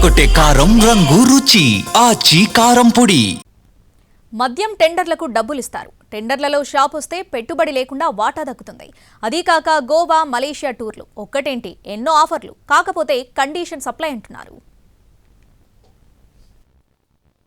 అదరగొట్టే కారం రంగు రుచి ఆచి కారం పొడి. మద్యం టెండర్లకు డబ్బులిస్తారు. టెండర్లలో షాప్ వస్తే పెట్టుబడి లేకుండా వాటా దక్కుతుంది. అదీ కాక గోవా మలేషియా టూర్లు ఒక్కటేంటి? ఎన్నో ఆఫర్లు. కాకపోతే కండిషన్ సప్లై అంటున్నారు.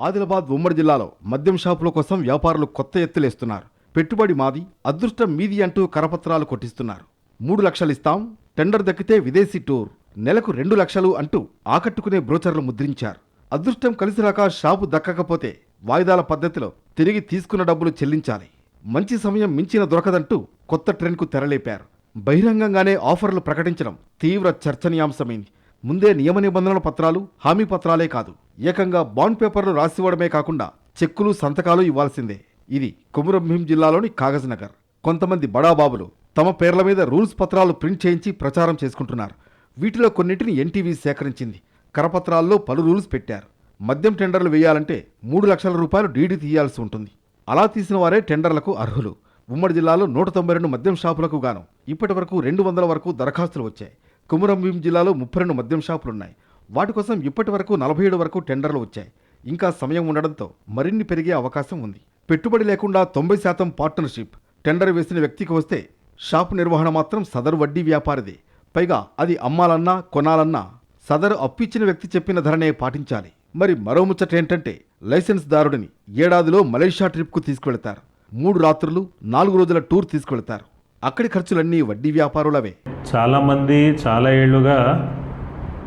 ఆదిలాబాద్ ఉమ్మడి జిల్లాలో మద్యం షాపుల కోసం వ్యాపారులు కొత్త ఎత్తులేస్తున్నారు. పెట్టుబడి మాది అదృష్టం మీది అంటూ కరపత్రాలు కొట్టిస్తున్నారు. మూడు లక్షలు ఇస్తాం టెండర్ దక్కితే విదేశీ టూర్. నెలకు రెండు లక్షలు అంటూ ఆకట్టుకునే బ్రోచర్లు ముద్రించారు. అదృష్టం కలిసి రాక షాపు దక్కకపోతే వాయిదాల పద్ధతిలో తిరిగి తీసుకున్న డబ్బులు చెల్లించాలి. మంచి సమయం మించిన దొరకదంటూ కొత్త ట్రెండ్కు తెరలేపారు. బహిరంగంగానే ఆఫర్లు ప్రకటించడం తీవ్ర చర్చనీయాంశమైంది. ముందే నియమ నిబంధనల పత్రాలు హామీ పత్రాలే కాదు. ఏకంగా బాండ్ పేపర్లు రాసివ్వడమే కాకుండా చెక్కులు సంతకాలు ఇవ్వాల్సిందే. ఇది కుమురంభీం జిల్లాలోని కాగజ్నగర్ కొంతమంది బడాబాబులు తమ పేర్ల మీద రూల్స్ పత్రాలు ప్రింట్ చేయించి ప్రచారం చేసుకుంటున్నారు. వీటిలో కొన్నింటిని ఎన్టీవీ సేకరించింది. కరపత్రాల్లో పలు రూల్స్ పెట్టారు. మద్యం టెండర్లు వేయాలంటే మూడు లక్షల రూపాయలు డీడీ తీయాల్సి ఉంటుంది. అలా తీసిన వారే టెండర్లకు అర్హులు. ఉమ్మడి జిల్లాలో నూట తొంభై రెండు మద్యం షాపులకు గాను ఇప్పటి వరకు రెండు వందల వరకు దరఖాస్తులు వచ్చాయి. కుమరంభీం జిల్లాలో ముప్పై రెండు మద్యం షాపులున్నాయి. వాటి కోసం ఇప్పటి వరకు నలభై ఏడు వరకు టెండర్లు వచ్చాయి. ఇంకా సమయం ఉండడంతో మరిన్ని పెరిగే అవకాశం ఉంది. పెట్టుబడి లేకుండా తొంభై శాతం పార్ట్నర్షిప్. టెండర్ వేసిన వ్యక్తికి వస్తే షాపు నిర్వహణ మాత్రం సదరు వడ్డీ వ్యాపారిదే. పైగా అది అమ్మాలన్నా కొనాలన్నా సదరు అప్పిచ్చిన వ్యక్తి చెప్పిన ధరనే పాటించాలి. మరి మరో ముచ్చట ఏంటంటే లైసెన్స్ దారుడిని ఏడాదిలో మలేషియా ట్రిప్కు తీసుకువెళతారు. మూడు రాత్రులు నాలుగు రోజుల టూర్ తీసుకువెళతారు. అక్కడి ఖర్చులన్నీ వడ్డీ వ్యాపారులవే. చాలామంది చాలా ఏళ్ళుగా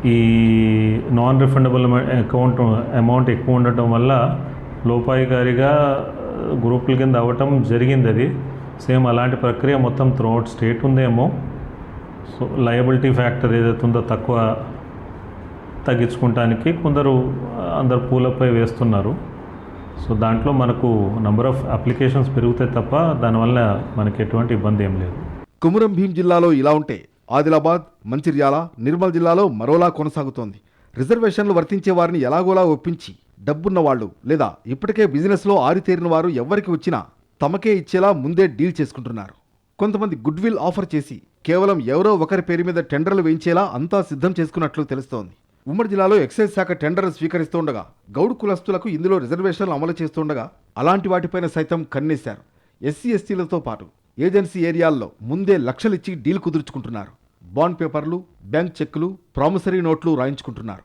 ఈ నాన్ రిఫండబుల్ అకౌంట్ అమౌంట్ ఎక్కువ ఉండటం వల్ల లోపాయికారిగా గ్రూపుల కింద అవ్వటం జరిగింది అది సేమ్ అలాంటి ప్రక్రియ మొత్తం త్రూఅవుట్ స్టేట్ ఉందేమో. సో లయబిలిటీ ఫ్యాక్టర్ ఏదైతే ఉందో తక్కువ తగ్గించుకుంటానికి కొందరు అందరు పూలపై వేస్తున్నారు. సో దాంట్లో మనకు నంబర్ ఆఫ్ అప్లికేషన్స్ పెరిగితే తప్ప దానివల్ల మనకి ఎటువంటి ఇబ్బంది ఏం లేదు. కుమురం భీం జిల్లాలో ఇలా ఉంటే ఆదిలాబాద్ మంచిర్యాల నిర్మల్ జిల్లాలో మరోలా కొనసాగుతోంది. రిజర్వేషన్లు వర్తించే వారిని ఎలాగోలా ఒప్పించి డబ్బున్న వాళ్ళు లేదా ఇప్పటికే బిజినెస్లో ఆరితేరిన వారు ఎవ్వరికి వచ్చినా తమకే ఇచ్చేలా ముందే డీల్ చేసుకుంటున్నారు. కొంతమంది గుడ్ విల్ ఆఫర్ చేసి కేవలం ఎవరో ఒకరి పేరు మీద టెండర్లు వేయించేలా అంతా సిద్ధం చేసుకున్నట్లు తెలుస్తోంది. ఉమ్మడి జిల్లాలో ఎక్సైజ్ శాఖ టెండర్లు స్వీకరిస్తుండగా గౌడు కులస్తులకు ఇందులో రిజర్వేషన్లు అమలు చేస్తుండగా అలాంటి వాటిపైన సైతం కన్నేశారు. ఎస్సీ ఎస్టీలతో పాటు ఏజెన్సీ ఏరియాల్లో ముందే లక్షలిచ్చి డీల్ కుదుర్చుకుంటున్నారు. బాండ్ పేపర్లు బ్యాంక్ చెక్కులు ప్రామిసరీ నోట్లు రాయించుకుంటున్నారు.